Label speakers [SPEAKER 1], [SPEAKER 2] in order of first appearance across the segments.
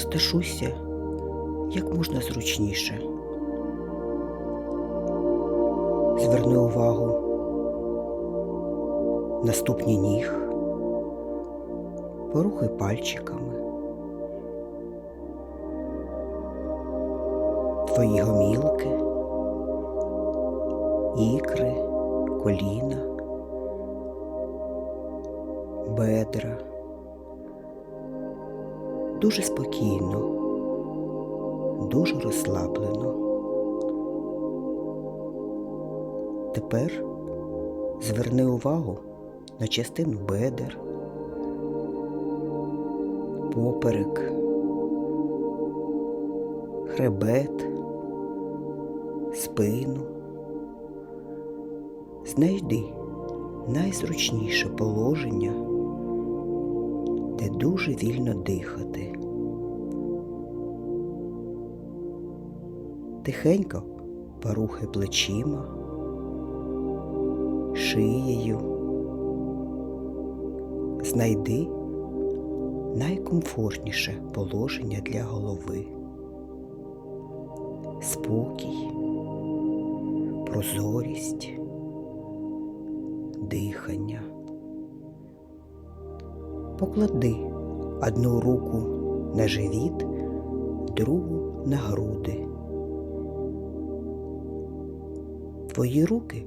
[SPEAKER 1] розташуйся як можна зручніше. Зверни увагу на ступні ніг, порухай пальчиками. Твої гомілки, ікри, коліна, бедра. Дуже спокійно, дуже розслаблено. Тепер зверни увагу на частину бедер, поперек, хребет, спину. Знайди найзручніше положення, де дуже вільно дихати. Тихенько порухай плечима, шиєю. Знайди найкомфортніше положення для голови. Спокій, прозорість, дихання. Поклади одну руку на живіт, другу на груди. Твої руки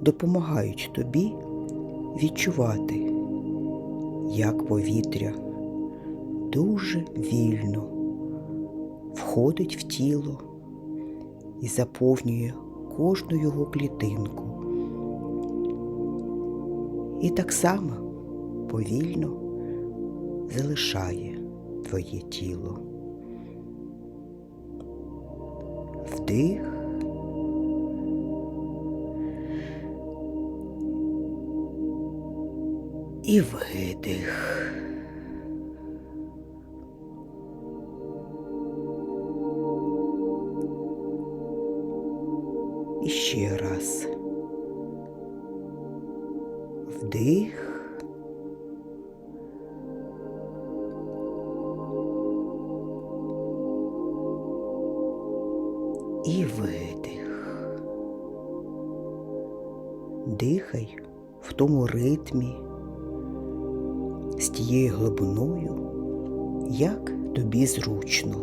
[SPEAKER 1] допомагають тобі відчувати, як повітря дуже вільно входить в тіло і заповнює кожну його клітинку. І так само повільно залишає твоє тіло. Вдих. І видих. Дихай в тому ритмі, з тією глибиною, як тобі зручно.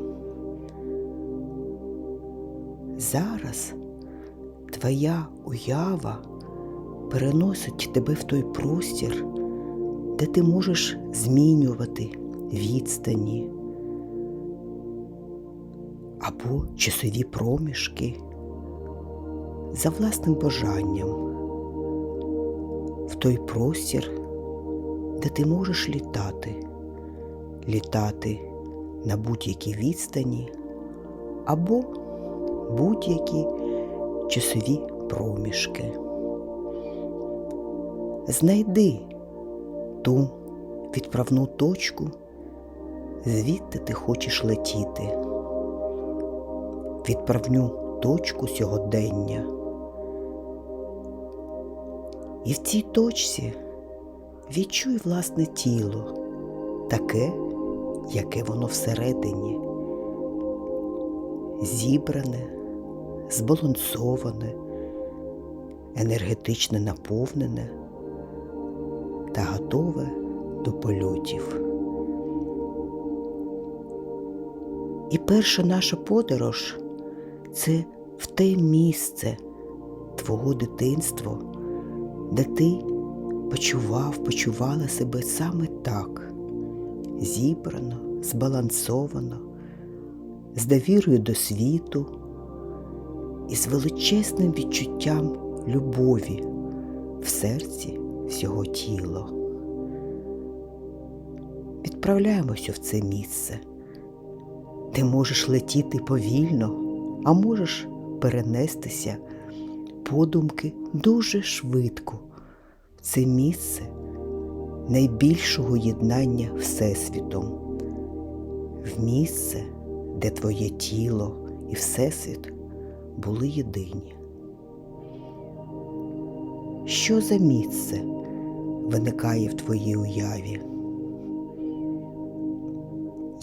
[SPEAKER 1] Зараз твоя уява переносить тебе в той простір, де ти можеш змінювати відстані або часові проміжки за власним бажанням той простір, де ти можеш літати, літати на будь-якій відстані або будь-які часові проміжки. Знайди ту відправну точку, звідти ти хочеш летіти, відправню точку сьогодення. І в цій точці відчуй власне тіло, таке, яке воно всередині, зібране, збалансоване, енергетично наповнене та готове до польотів. І перша наша подорож це в те місце твого дитинства, де ти почував, почувала себе саме так, зібрано, збалансовано, з довірою до світу і з величезним відчуттям любові в серці всього тіла. Відправляємося в це місце, де можеш летіти повільно, а можеш перенестися подумки дуже швидко в це місце найбільшого єднання Всесвітом, в місце, де твоє тіло і Всесвіт були єдині. Що за місце виникає в твоїй уяві?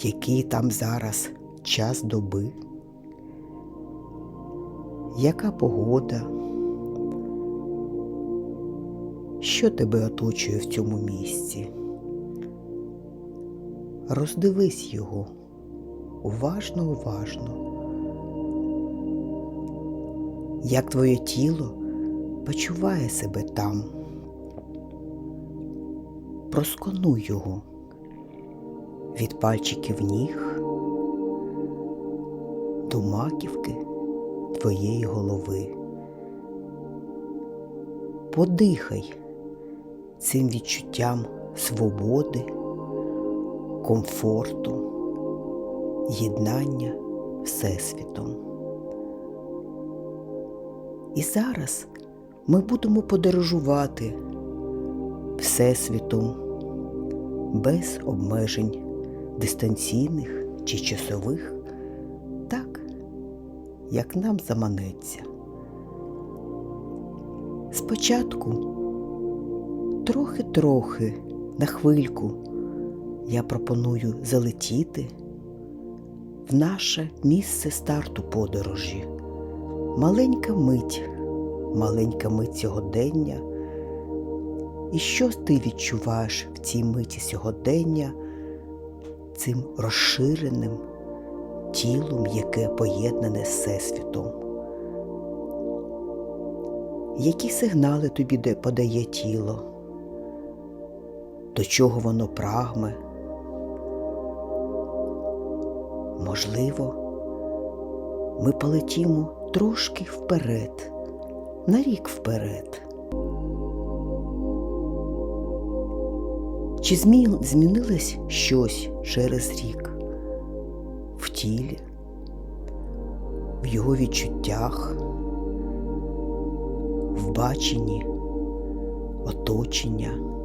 [SPEAKER 1] який там зараз час доби, яка погода, що тебе оточує в цьому місці. Роздивись його уважно, уважно. Як твоє тіло почуває себе там. Просконуй його від пальчиків ніг до маківки твоєї голови. Подихай цим відчуттям свободи, комфорту, єднання Всесвітом. І зараз ми будемо подорожувати Всесвітом без обмежень дистанційних чи часових, так, як нам заманеться. Спочатку трохи-трохи на хвильку я пропоную залетіти в наше місце старту подорожі. Маленька мить, маленька мить сьогодення. І що ти відчуваєш в цій миті сьогодення цим розширеним тілом, яке поєднане з Всесвітом? Які сигнали тобі подає тіло? До чого воно прагне? Можливо, ми полетімо трошки вперед, на рік вперед. Чи змінилось щось через рік в тілі, в його відчуттях, в баченні, оточення?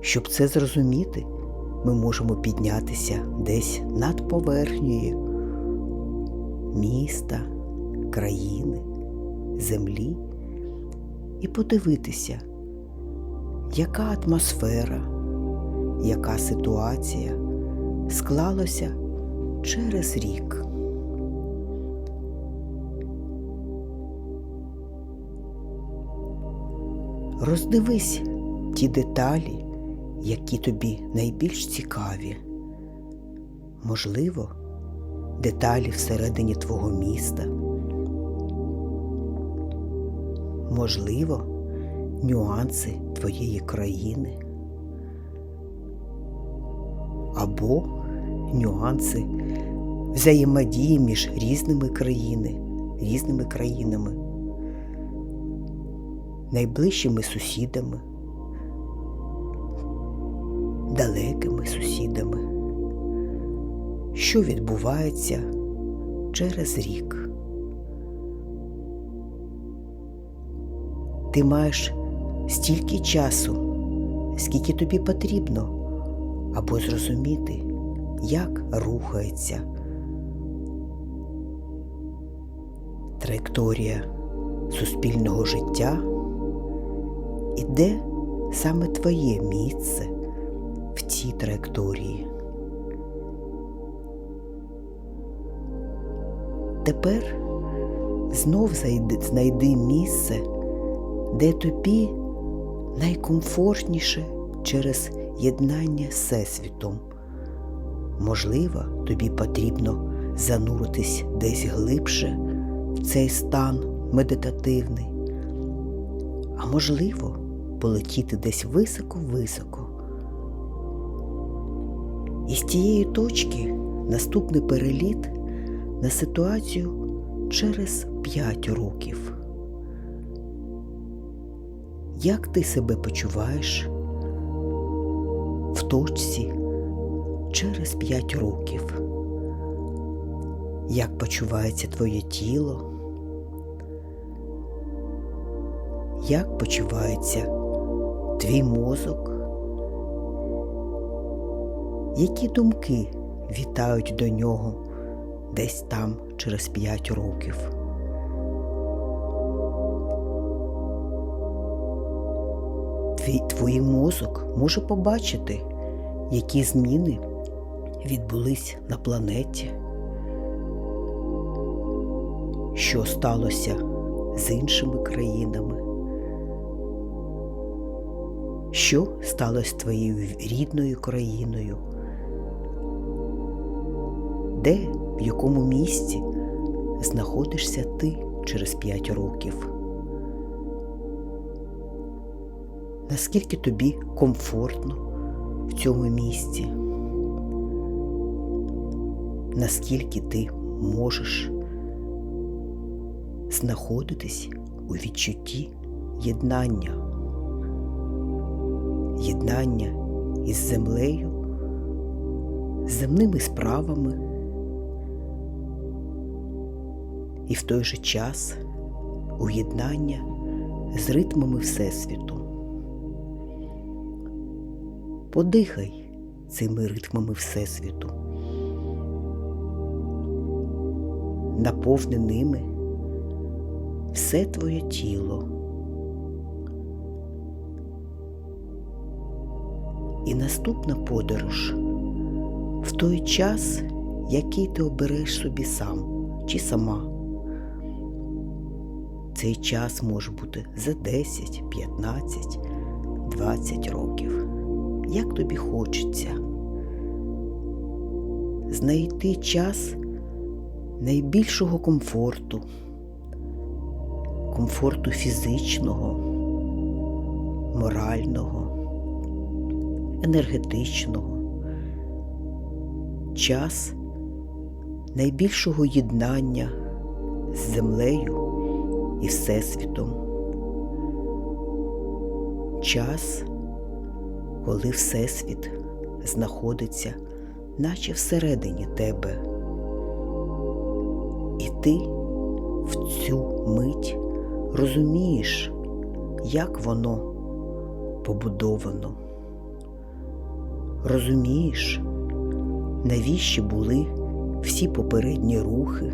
[SPEAKER 1] Щоб це зрозуміти, ми можемо піднятися десь над поверхнею міста, країни, землі і подивитися, яка атмосфера, яка ситуація склалася через рік. Роздивись ті деталі, які тобі найбільш цікаві. Можливо, деталі всередині твого міста. Можливо, нюанси твоєї країни. Або нюанси взаємодії між різними країни, різними країнами, найближчими сусідами, далекими сусідами, що відбувається через рік. Ти маєш стільки часу, скільки тобі потрібно, аби зрозуміти, як рухається траєкторія суспільного життя і де саме твоє місце цій траєкторії. Тепер знов знайди місце, де тобі найкомфортніше через єднання з Всесвітом. Можливо, тобі потрібно зануритись десь глибше в цей стан медитативний, а можливо, полетіти десь високо-високо. І з тієї точки наступний переліт на ситуацію через 5 років. Як ти себе почуваєш в точці через 5 років? Як почувається твоє тіло? Як почувається твій мозок? Які думки вітають до нього десь там через 5 років? Твій, твій мозок може побачити, які зміни відбулись на планеті, що сталося з іншими країнами, що сталося з твоєю рідною країною, де, в якому місці знаходишся ти через 5 років. Наскільки тобі комфортно в цьому місці? Наскільки ти можеш знаходитись у відчутті єднання, єднання із землею, з земними справами і в той же час уєднання з ритмами Всесвіту. Подихай цими ритмами Всесвіту, наповни ними все твоє тіло. І наступна подорож в той час, який ти обереш собі сам чи сама. Цей час може бути за 10, 15, 20 років. Як тобі хочеться. Знайти час найбільшого комфорту, комфорту фізичного, морального, енергетичного, час найбільшого єднання з землею і Всесвітом. Час, коли Всесвіт знаходиться, наче всередині тебе. І ти в цю мить розумієш, як воно побудовано. Розумієш, навіщо були всі попередні рухи,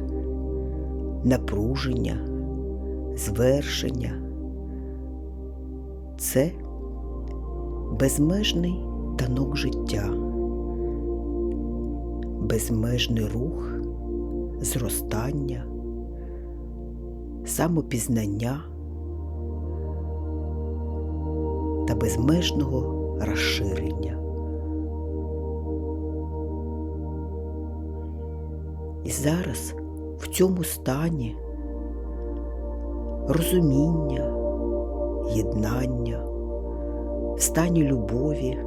[SPEAKER 1] напруження, звершення. Це безмежний танок життя, безмежний рух, зростання, самопізнання та безмежного розширення. І зараз в цьому стані розуміння, єднання, в стані любові,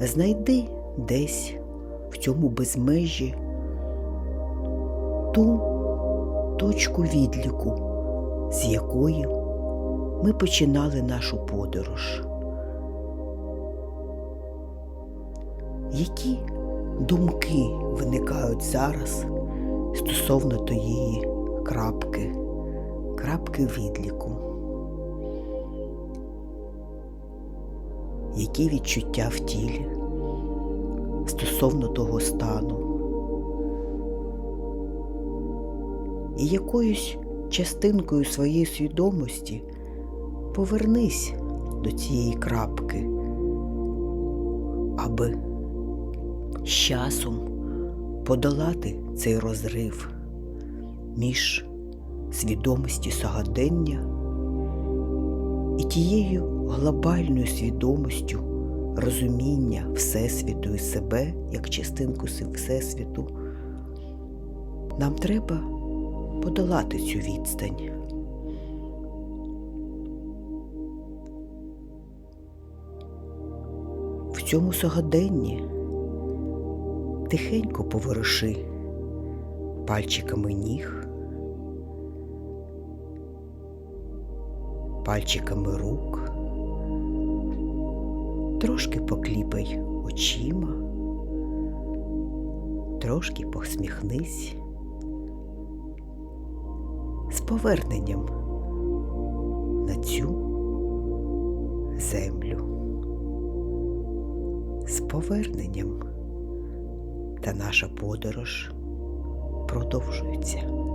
[SPEAKER 1] знайди десь в цьому безмежі ту точку відліку, з якої ми починали нашу подорож. Які думки виникають зараз стосовно тієї крапки, крапки відліку? Які відчуття в тілі стосовно того стану? І якоюсь частинкою своєї свідомості повернись до цієї крапки, аби з часом подолати цей розрив між свідомості сьогодення і тією глобальною свідомістю розуміння Всесвіту і себе як частинку Всесвіту, нам треба подолати цю відстань. В цьому сьогоденні тихенько поворуши пальчиками ніг, пальчиками рук, трошки покліпай очима, трошки посміхнись. З поверненням на цю землю, з поверненням та наша подорож продовжується.